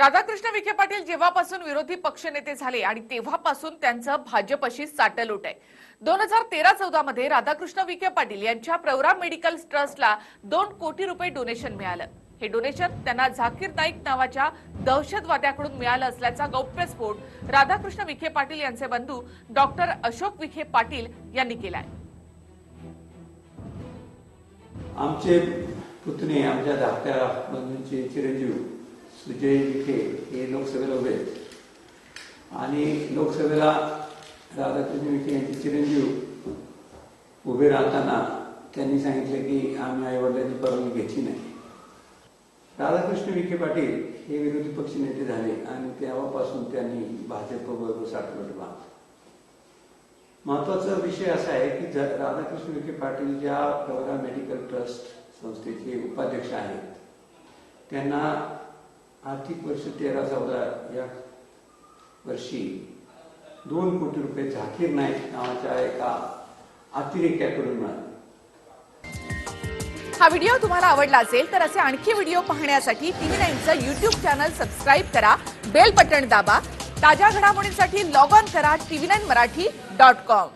राधाकृष्ण विखे पाटील जेव्हापासून विरोधी पक्षनेते झाले आणि तेव्हापासून त्यांचं भाजपशी साटलोट आहे. दोन हजार तेरा चौदा मध्ये राधाकृष्ण विखे पाटील यांच्या प्रवरा मेडिकल ट्रस्टला दोन कोटी रुपये डोनेशन मिळालं. हे डोनेशन त्यांना झाकीर नाईक नावाच्या दहशतवाद्याकडून मिळालं असल्याचा गौप्यस्फोट राधाकृष्ण विखे पाटील यांचे बंधू डॉक्टर अशोक विखे पाटील यांनी केलाय. आमचे पुतणे आमच्या धाकट्या बंधूंचे चिरंजीव सुजय विखे हे लोकसभेला उभे आहेत. आणि लोकसभेला राधाकृष्ण विखे यांचे चिरंजीव उभे राहताना त्यांनी सांगितलं की आम्ही आईवडिलांची परवानगी घेतली नाही राधाकृष्ण विखे पाटील हे विरोधी पक्ष नेते झाले आणि तेव्हापासून त्यांनी भाजपबरोबर साठवट बांधलं महत्त्वाचा विषय असा आहे की राधाकृष्ण विखे पाटील ज्या प्रवरा मेडिकल ट्रस्ट संस्थेचे उपाध्यक्ष आहेत त्यांना आर्थिक वर्ष तेरा चौदा या वर्षी दोन कोटी रुपये झाकीर नाईक नावाच्या एका अतिरेक्याकडून मिळाले हा व्हिडिओ तुम्हाला आवडला असेल तर असे आणखी व्हिडिओ पाहण्यासाठी टीव्ही नाईनचं युट्यूब चॅनल सबस्क्राईब करा बेल बटन दाबा ताज्या घडामोडींसाठी लॉग ऑन करा TV nine Marathi dot com.